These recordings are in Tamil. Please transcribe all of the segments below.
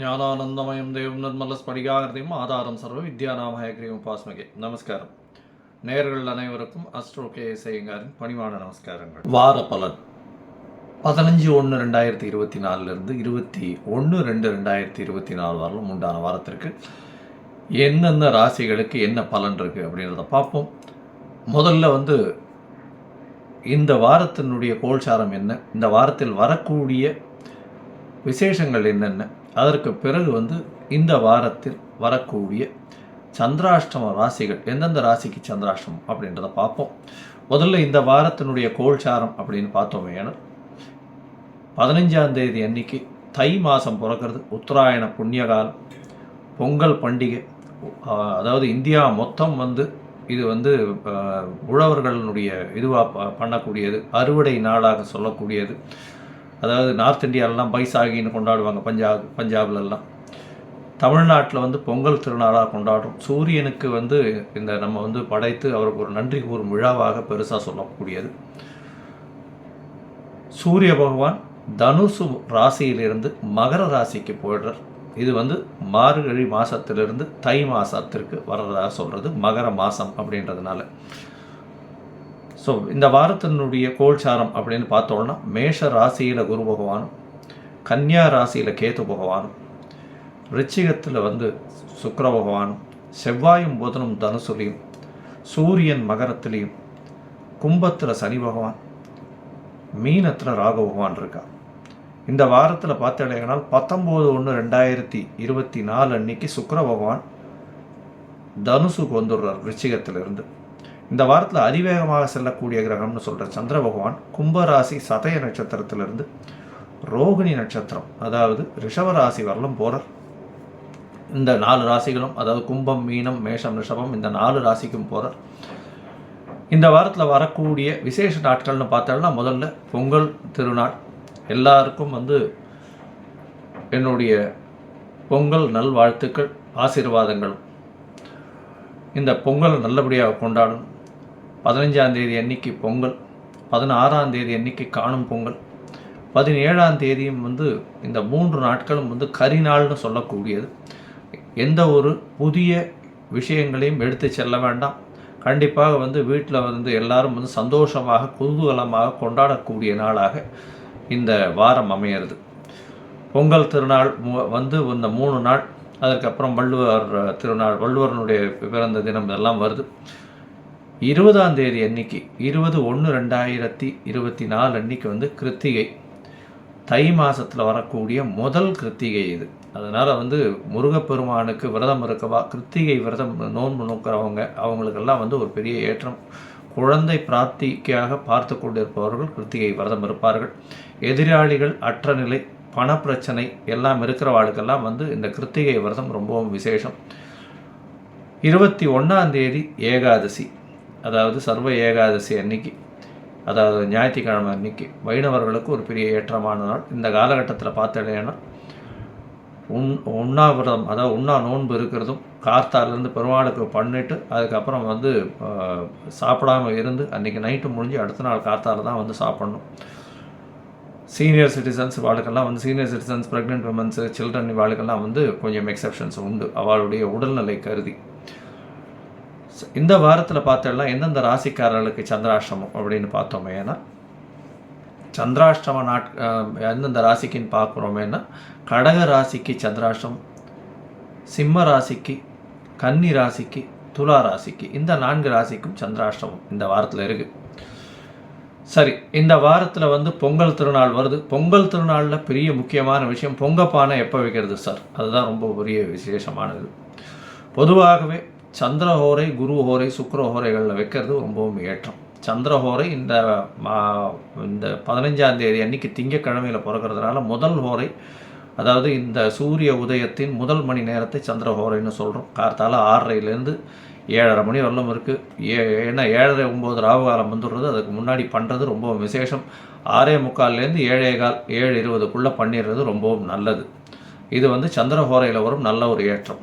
ஞானானந்தமயம் தேவம் நிர்மல ஸ்படிகாகிருதியும் ஆதாரம் சர்வ வித்யாநாமயக்ரியும் உபாஸ்மகே நமஸ்காரம். நேர்கள் அனைவருக்கும் அஸ்ட்ரோ கே செய்யுங்காரின் பணிவான நமஸ்காரங்கள். வார பலன். பதினஞ்சு ஒன்று ரெண்டாயிரத்தி இருபத்தி நாலுலேருந்து இருபத்தி ஒன்று ரெண்டு ரெண்டாயிரத்தி இருபத்தி நாலு வரலும் உண்டான வாரத்திற்கு எந்தெந்த ராசிகளுக்கு என்ன பலன் இருக்குது அப்படின்றத பார்ப்போம். முதல்ல வந்து இந்த வாரத்தினுடைய கோல்சாரம் என்ன? இந்த வாரத்தில் வரக்கூடிய விசேஷங்கள் என்னென்ன? அதற்கு பிறகு வந்து இந்த வாரத்தில் வரக்கூடிய சந்திராஷ்டம ராசிகள் எந்தெந்த ராசிக்கு சந்திராஷ்டமம் அப்படின்றத பார்ப்போம். முதல்ல இந்த வாரத்தினுடைய கோல்சாரம் அப்படின்னு பார்த்தோமே ஏன்னா பதினஞ்சாம் தேதி அன்னைக்கு தை மாதம் பிறக்கிறது உத்தராயண புண்ணியகாலம் பொங்கல் பண்டிகை அதாவது இந்தியா மொத்தம் வந்து இது வந்து உழவர்களுடைய இதுவாக பண்ணக்கூடியது அறுவடை நாளாக சொல்லக்கூடியது. அதாவது நார்த் இந்தியாவிலலாம் பைசாகின்னு கொண்டாடுவாங்க பஞ்சாப் பஞ்சாப்லலாம் தமிழ்நாட்டில் வந்து பொங்கல் திருநாளாக கொண்டாடுறோம். சூரியனுக்கு வந்து இந்த நம்ம வந்து படைத்து அவருக்கு ஒரு நன்றி கூறும் விழாவாக பெருசாக சொல்லக்கூடியது. சூரிய பகவான் தனுசு ராசியிலிருந்து மகர ராசிக்கு போயிடுறார். இது வந்து மார்கழி மாதத்திலிருந்து தை மாதத்திற்கு வர்றதாக சொல்கிறது மகர மாதம் அப்படின்றதுனால. ஸோ இந்த வாரத்தினுடைய கோல்சாரம் அப்படின்னு பார்த்தோம்னா மேஷ ராசியில் குரு பகவானும் கன்னியா ராசியில் கேது பகவானும் ரிச்சிகத்தில் வந்து சுக்கர பகவானும் செவ்வாயும் புதனும் தனுசுலையும் சூரியன் மகரத்துலேயும் கும்பத்தில் சனி பகவான் மீனத்தில் ராக பகவான் இருக்கா. இந்த வாரத்தில் பார்த்தீங்கன்னா பத்தொம்போது ஒன்று ரெண்டாயிரத்தி இருபத்தி நாலு அன்னைக்கு சுக்கர பகவான் தனுசுக்கு வந்துடுறார் ரிச்சிகத்திலிருந்து. இந்த வாரத்தில் அதிவேகமாக செல்லக்கூடிய கிரகம்னு சொல்கிற சந்திர பகவான் கும்பராசி சதய நட்சத்திரத்திலிருந்து ரோகிணி நட்சத்திரம் அதாவது ரிஷவராசி வரலும் போகிறார் இந்த நாலு ராசிகளும் அதாவது கும்பம் மீனம் மேஷம் ரிஷபம் இந்த நாலு ராசிக்கும் போகிறார் இந்த வாரத்தில் வரக்கூடிய விசேஷ நாட்கள்னு பார்த்தோம்னா முதல்ல பொங்கல் திருநாள். எல்லாருக்கும் வந்து என்னுடைய பொங்கல் நல்வாழ்த்துக்கள் ஆசீர்வாதங்களும் இந்த பொங்கல் நல்லபடியாக கொண்டாடணும். பதினஞ்சாம் தேதி அன்னைக்கு பொங்கல் பதினாறாம் தேதி அன்னைக்கு காணும் பொங்கல் பதினேழாம் தேதியும் வந்து இந்த மூன்று நாட்களும் வந்து கரிநாள்னு சொல்லக்கூடியது. எந்த ஒரு புதிய விஷயங்களையும் எடுத்து செல்ல வேண்டாம். கண்டிப்பாக வந்து வீட்டில் வந்து எல்லாரும் வந்து சந்தோஷமாக குதூகலமாக கொண்டாடக்கூடிய நாளாக இந்த வாரம் அமையிறது. பொங்கல் திருநாள் மு- வந்து இந்த மூணு நாள் அதற்கப்புறம் வள்ளுவர் திருநாள் வள்ளுவரனுடைய பிறந்த தினம் இதெல்லாம் வருது. இருபதாம் தேதி அன்னைக்கு இருபது ஒன்று ரெண்டாயிரத்தி இருபத்தி நாலு அன்னைக்கு வந்து கிருத்திகை. தை மாதத்தில் வரக்கூடிய முதல் கிருத்திகை இது. அதனால் வந்து முருகப்பெருமானுக்கு விரதம் இருக்கவா கிருத்திகை விரதம் நோன்பு நோக்கிறவங்க அவங்களுக்கெல்லாம் வந்து ஒரு பெரிய ஏற்றம். குழந்தை பிராப்திக்காக பார்த்து கொண்டிருப்பவர்கள் கிருத்திகை விரதம் இருப்பார்கள். எதிராளிகள் அற்ற நிலை பணப்பிரச்சனை எல்லாம் இருக்கிறவாளுக்கெல்லாம் வந்து இந்த கிருத்திகை விரதம் ரொம்பவும் விசேஷம். இருபத்தி ஒன்றாம் தேதி ஏகாதசி. அதாவது சர்வ ஏகாதசி அன்னைக்கு அதாவது ஞாயிற்றுக்கிழமை அன்னைக்கு வைணவர்களுக்கு ஒரு பெரிய ஏற்றமான நாள். இந்த காலகட்டத்தில் பார்த்தீங்கன்னா உண் உண்ணாவிரதம் அதாவது உண்ணா நோன்பு இருக்கிறதும் கார்த்தாலேருந்து பெருமாளுக்கு பண்ணிட்டு அதுக்கப்புறம் வந்து சாப்பிடாமல் சாப்பிடாம இருந்து அன்றைக்கி நைட்டு முடிஞ்சு அடுத்த நாள் கார்த்தால தான் வந்து சாப்பிடணும். சீனியர் சிட்டிசன்ஸ் வாழ்க்கெல்லாம் வந்து senior citizens pregnant womens children வாழ்க்கெல்லாம் வந்து கொஞ்சம் எக்ஸப்ஷன்ஸ் உண்டு. அவளுடைய உடல்நிலை கருதி. இந்த வாரத்தில் பார்த்தோம்னா எந்தெந்த ராசிக்காரர்களுக்கு சந்திராஷ்டமம் அப்படின்னு பார்த்தோமே ஏன்னா சந்திராஷ்டம நாட் எந்தெந்த ராசிக்குன்னு பார்க்குறோமேன்னா கடக ராசிக்கு சந்திராஷ்டமம் சிம்ம ராசிக்கு கன்னி ராசிக்கு துலா ராசிக்கு இந்த நான்கு ராசிக்கும் சந்திராஷ்டமம் இந்த வாரத்தில் இருக்குது சரி இந்த வாரத்தில் வந்து பொங்கல் திருநாள் வருது. பொங்கல் திருநாளில் பெரிய முக்கியமான விஷயம் பொங்கப்பானை எப்போ வைக்கிறது சார்? அதுதான் ரொம்ப பெரிய விசேஷமானது. பொதுவாகவே சந்திர ஹோரை குரு ஹோரை சுக்கர ஹோரைகளில் வைக்கிறது ரொம்பவும் ஏற்றம். சந்திரஹோரை இந்த மா இந்த பதினஞ்சாம் தேதி அன்னைக்கு திங்கக்கிழமையில் பிறக்கிறதுனால முதல் ஹோரை அதாவது இந்த சூரிய உதயத்தின் முதல் மணி நேரத்தை சந்திரஹோரைன்னு சொல்கிறோம் கார்த்தால ஆறரைலேருந்து ஏழரை மணி வரலும் இருக்குது ஏ ஏன்னா ஏழரை ஒம்பது ராவு காலம் வந்துடுறது அதுக்கு முன்னாடி பண்ணுறது ரொம்பவும் விசேஷம். ஆறே முக்கால்லேருந்து ஏழே கால் ஏழு இருபதுக்குள்ளே பண்ணிடுறது ரொம்பவும் நல்லது. இது வந்து சந்திரஹோரையில் வரும் நல்ல ஒரு ஏற்றம்.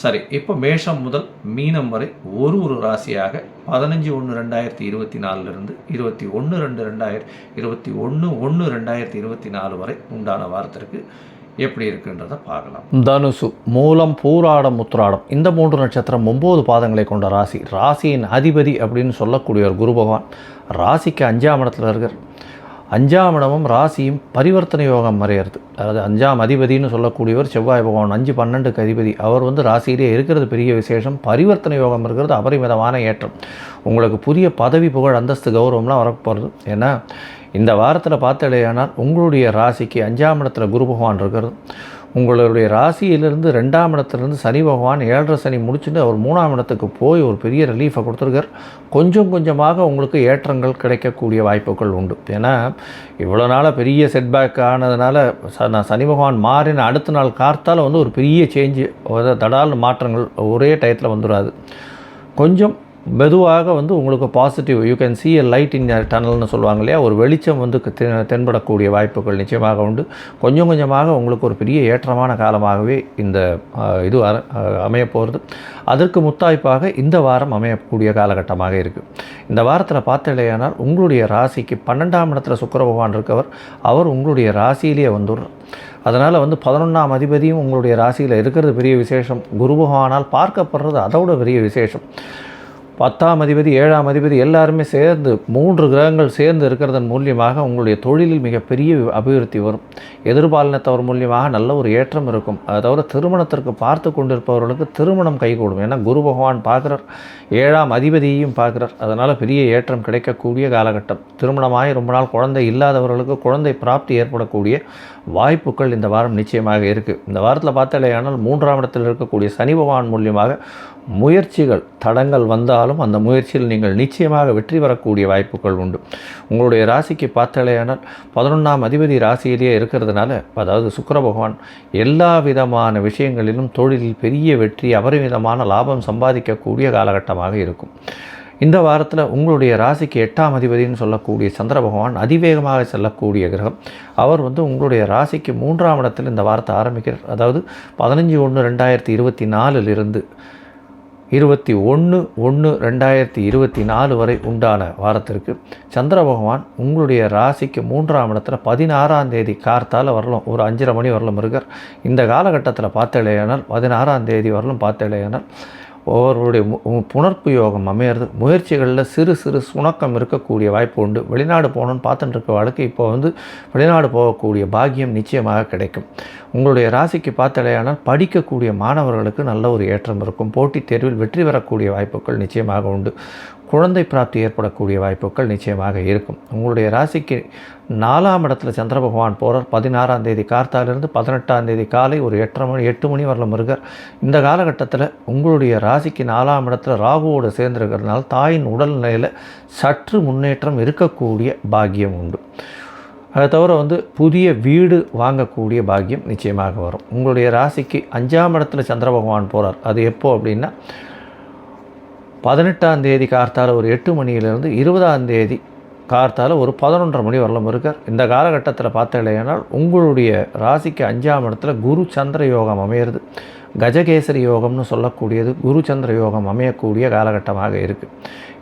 சரி இப்போ மேஷம் முதல் மீனம் வரை ஒரு ஒரு ராசியாக பதினஞ்சு ஒன்று ரெண்டாயிரத்தி இருபத்தி நாலுலேருந்து இருபத்தி ஒன்று ரெண்டு ரெண்டாயிரத்தி இருபத்தி ஒன்று ஒன்று ரெண்டாயிரத்தி இருபத்தி நாலு வரை உண்டான வாரத்திற்கு எப்படி இருக்குன்றதை பார்க்கலாம். தனுசு மூலம் பூராடம் முத்துராடம் இந்த மூன்று நட்சத்திரம் ஒம்பது பாதங்களை கொண்ட ராசி. ராசியின் அதிபதி அப்படின்னு சொல்லக்கூடிய ஒரு குரு பகவான் ராசிக்கு அஞ்சாம் இடத்துல இருக்கார். அஞ்சாம் இடமும் ராசியும் பரிவர்த்தனை யோகம் மறையிறது அதாவது அஞ்சாம் அதிபதினு சொல்லக்கூடியவர் செவ்வாய் பகவான் அஞ்சு பன்னெண்டுக்கு அதிபதி. அவர் வந்து ராசியிலே இருக்கிறது பெரிய விசேஷம். பரிவர்த்தனை யோகம் இருக்கிறது அபரிமிதமான ஏற்றம். உங்களுக்கு புதிய பதவி புகழ் அந்தஸ்து கௌரவம்லாம் வரப்போகிறது ஏன்னா இந்த வாரத்தில் பார்த்தடையானால் உங்களுடைய ராசிக்கு அஞ்சாம் இடத்துல குரு பகவான் இருக்கிறது. உங்களுடைய ராசியிலிருந்து ரெண்டாம் இடத்துலேருந்து சனி பகவான் ஏழரை சனி முடிச்சுட்டு அவர் மூணாம் இடத்துக்கு போய் ஒரு பெரிய ரிலீஃபை கொடுத்துருக்கார். கொஞ்சம் கொஞ்சமாக உங்களுக்கு ஏற்றங்கள் கிடைக்கக்கூடிய வாய்ப்புகள் உண்டு. ஏன்னா இவ்வளோ நாளாக பெரிய செட்பேக் ஆனதுனால ச நான் சனி பகவான் மாறின அடுத்த நாள் கார்த்தால் வந்து ஒரு பெரிய சேஞ்சு தடால் மாற்றங்கள் ஒரே டயத்தில் வந்துடாது கொஞ்சம் மெதுவாக வந்து உங்களுக்கு positive you can see a light in டனல்னு சொல்லுவாங்க இல்லையா? ஒரு வெளிச்சம் வந்து தெ- தென்படக்கூடிய வாய்ப்புகள் நிச்சயமாக உண்டு. கொஞ்சம் கொஞ்சமாக உங்களுக்கு ஒரு பெரிய ஏற்றமான காலமாகவே இந்த இது அமையப்போகிறது அதற்கு முத்தாய்ப்பாக இந்த வாரம் அமையக்கூடிய காலகட்டமாக இருக்குது இந்த வாரத்தில் பார்த்தலையானால் உங்களுடைய ராசிக்கு பன்னெண்டாம் இடத்துல சுக்கர பகவான் இருக்கவர் அவர் உங்களுடைய ராசியிலேயே வந்துடுறார். அதனால் வந்து பதினொன்றாம் அதிபதியும் உங்களுடைய ராசியில் இருக்கிறது பெரிய விசேஷம். குரு பகவானால் பார்க்கப்படுறது அதோட பெரிய விசேஷம். பத்தாம் அதிபதி ஏழாம் அதிபதி எல்லாருமே சேர்ந்து மூன்று கிரகங்கள் சேர்ந்து இருக்கிறதன் மூலியமாக உங்களுடைய தொழிலில் மிகப்பெரிய அபிவிருத்தி வரும். எதிர்பாலினத்தவர் மூலியமாக நல்ல ஒரு ஏற்றம் இருக்கும். அதை தவிர திருமணத்திற்கு பார்த்து கொண்டிருப்பவர்களுக்கு திருமணம் கைகூடும். ஏன்னா குரு பகவான் பார்க்குறார். ஏழாம் அதிபதியையும் பார்க்குறார். அதனால் பெரிய ஏற்றம் கிடைக்கக்கூடிய காலகட்டம். திருமணமாகி ரொம்ப நாள் குழந்தை இல்லாதவர்களுக்கு குழந்தை பிராப்தி ஏற்படக்கூடிய வாய்ப்புகள் இந்த வாரம் நிச்சயமாக இருக்குது இந்த வாரத்தில் பார்த்தாலேயானால் மூன்றாம் இடத்தில் இருக்கக்கூடிய சனி பகவான் மூலியமாக முயற்சிகள் தடங்கள் வந்தாலும் அந்த முயற்சியில் நீங்கள் நிச்சயமாக வெற்றி பெறக்கூடிய வாய்ப்புகள் உண்டு. உங்களுடைய ராசிக்கு பார்த்தாலேயானால் பதினொன்றாம் அதிபதி ராசியிலேயே இருக்கிறதுனால அதாவது சுக்கர பகவான் எல்லா விதமான விஷயங்களிலும் தொழிலில் பெரிய வெற்றி அபரிமிதமான லாபம் சம்பாதிக்கக்கூடிய காலகட்டமாக இருக்கும். இந்த வாரத்தில் உங்களுடைய ராசிக்கு எட்டாம் அதிபதினு சொல்லக்கூடிய சந்திர பகவான் அதிவேகமாக செல்லக்கூடிய கிரகம். அவர் வந்து உங்களுடைய ராசிக்கு மூன்றாம் இடத்தில் இந்த வாரத்தை ஆரம்பிக்கிறார். அதாவது பதினஞ்சு ஒன்று ரெண்டாயிரத்தி இருபத்தி நாலிலிருந்து இருபத்தி ஒன்று ஒன்று ரெண்டாயிரத்தி இருபத்தி நாலு வரை உண்டான வாரத்திற்கு சந்திர பகவான் உங்களுடைய ராசிக்கு மூன்றாம் இடத்துல பதினாறாம் தேதி கார்த்தால் வரலாம் ஒரு அஞ்சரை மணி வரலும் இருக்கார். இந்த காலகட்டத்தில் பார்த்தலையானால் பதினாறாம் தேதி வரலும் பார்த்த இல்லையானால் மு- புணர்ப்பு யோகம் அமையிறது. முயற்சிகளில் சிறு சிறு சுணக்கம் இருக்கக்கூடிய வாய்ப்பு உண்டு. வெளிநாடு போகணுன்னு பார்த்துட்டு இருக்க வாழ்க்கை இப்போ வந்து வெளிநாடு போகக்கூடிய பாக்கியம் நிச்சயமாக கிடைக்கும். உங்களுடைய ராசிக்கு பார்த்தலையானால் படிக்கக்கூடிய மாணவர்களுக்கு நல்ல ஒரு ஏற்றம் இருக்கும். போட்டித் தேர்வில் வெற்றி பெறக்கூடிய வாய்ப்புகள் நிச்சயமாக உண்டு. குழந்தை பிராப்தி ஏற்படக்கூடிய வாய்ப்புகள் நிச்சயமாக இருக்கும். உங்களுடைய ராசிக்கு நாலாம் இடத்துல சந்திர பகவான் போகிறார் பதினாறாம் தேதி கார்த்தாலிருந்து பதினெட்டாம் தேதி காலை ஒரு எட்டரை மணி எட்டு மணி வரலும் இருக்கார் இந்த காலகட்டத்தில் உங்களுடைய ராசிக்கு நாலாம் இடத்துல ராகுவோடு சேர்ந்திருக்கிறதுனால தாயின் உடல்நிலையில் சற்று முன்னேற்றம் இருக்கக்கூடிய பாக்கியம் உண்டு. அதை தவிர வந்து புதிய வீடு வாங்கக்கூடிய பாக்கியம் நிச்சயமாக வரும். உங்களுடைய ராசிக்கு அஞ்சாம் இடத்துல சந்திர பகவான் போகிறார் அது எப்போது அப்படின்னா பதினெட்டாம் தேதி கார்த்தால ஒரு எட்டு மணியிலிருந்து இருபதாம் தேதி கார்த்தால ஒரு பதினொன்றரை மணி வரலும் இருக்கார். இந்த காலகட்டத்தில் பார்த்தீங்கன்னா உங்களுடைய ராசிக்கு அஞ்சாம் இடத்துல குரு சந்திர யோகம் அமையிறது. கஜகேசரி யோகம்னு சொல்லக்கூடியது குரு சந்திர யோகம் அமையக்கூடிய காலகட்டமாக இருக்குது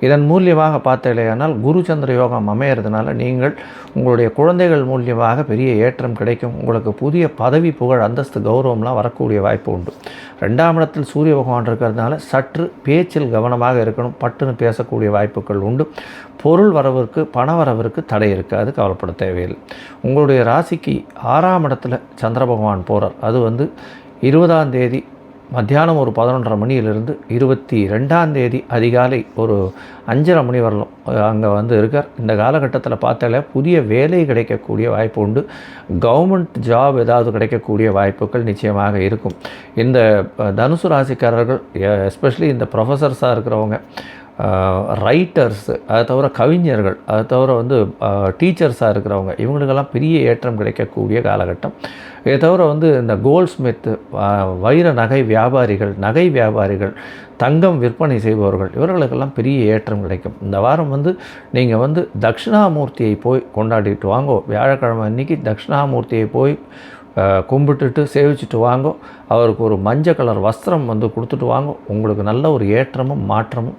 இதன் மூலியமாக பார்த்தீங்கன்னா குரு சந்திர யோகம் அமையறதுனால நீங்கள் உங்களுடைய குழந்தைகள் மூலியமாக பெரிய ஏற்றம் கிடைக்கும். உங்களுக்கு புதிய பதவி புகழ் அந்தஸ்து கௌரவம்லாம் வரக்கூடிய வாய்ப்பு உண்டு. ரெண்டாம் இடத்தில் சூரிய பகவான் இருக்கிறதுனால சற்று பேச்சில் கவனமாக இருக்கணும். பட்டுன்னு பேசக்கூடிய வாய்ப்புகள் உண்டு. பொருள் வரவிற்கு பண வரவிற்கு தடை இருக்காது கவலைப்பட தேவையில்லை. உங்களுடைய ராசிக்கு ஆறாம் இடத்துல சந்திர பகவான் போகிறார் அது வந்து இருபதாம் தேதி மத்தியானம் ஒரு பதினொன்றரை மணியிலிருந்து இருபத்தி ரெண்டாம் தேதி அதிகாலை ஒரு அஞ்சரை மணி வரலாம் அங்கே வந்து இருக்கார். இந்த காலகட்டத்தில் பார்த்தாலே புதிய வேலை கிடைக்கக்கூடிய வாய்ப்பு உண்டு. கவர்மெண்ட் ஜாப் ஏதாவது கிடைக்கக்கூடிய வாய்ப்புகள் நிச்சயமாக இருக்கும். இந்த தனுசு ராசிக்காரர்கள் எஸ்பெஷலி இந்த ப்ரொஃபஸர்ஸாக இருக்கிறவங்க ரைட்டர்ஸ் அதை தவிர கவிஞர்கள் அதை தவிர வந்து டீச்சர்ஸாக இருக்கிறவங்க இவங்களுக்கெல்லாம் பெரிய ஏற்றம் கிடைக்கக்கூடிய காலகட்டம். இதை தவிர வந்து இந்த கோல்ட் ஸ்மித்து வைர நகை வியாபாரிகள் நகை வியாபாரிகள் தங்கம் விற்பனை செய்பவர்கள் இவர்களுக்கெல்லாம் பெரிய ஏற்றம் கிடைக்கும். இந்த வாரம் வந்து நீங்கள் வந்து தட்சிணாமூர்த்தியை போய் கொண்டாடிட்டு வாங்கோ. வியாழக்கிழமை அன்னைக்கு தட்சிணாமூர்த்தியை போய் கும்பிட்டுட்டு சேவிச்சுட்டு வாங்கோ. அவருக்கு ஒரு மஞ்சள் கலர் வஸ்திரம் வந்து கொடுத்துட்டு வாங்கோ. உங்களுக்கு நல்ல ஒரு ஏற்றமும் மாற்றமும்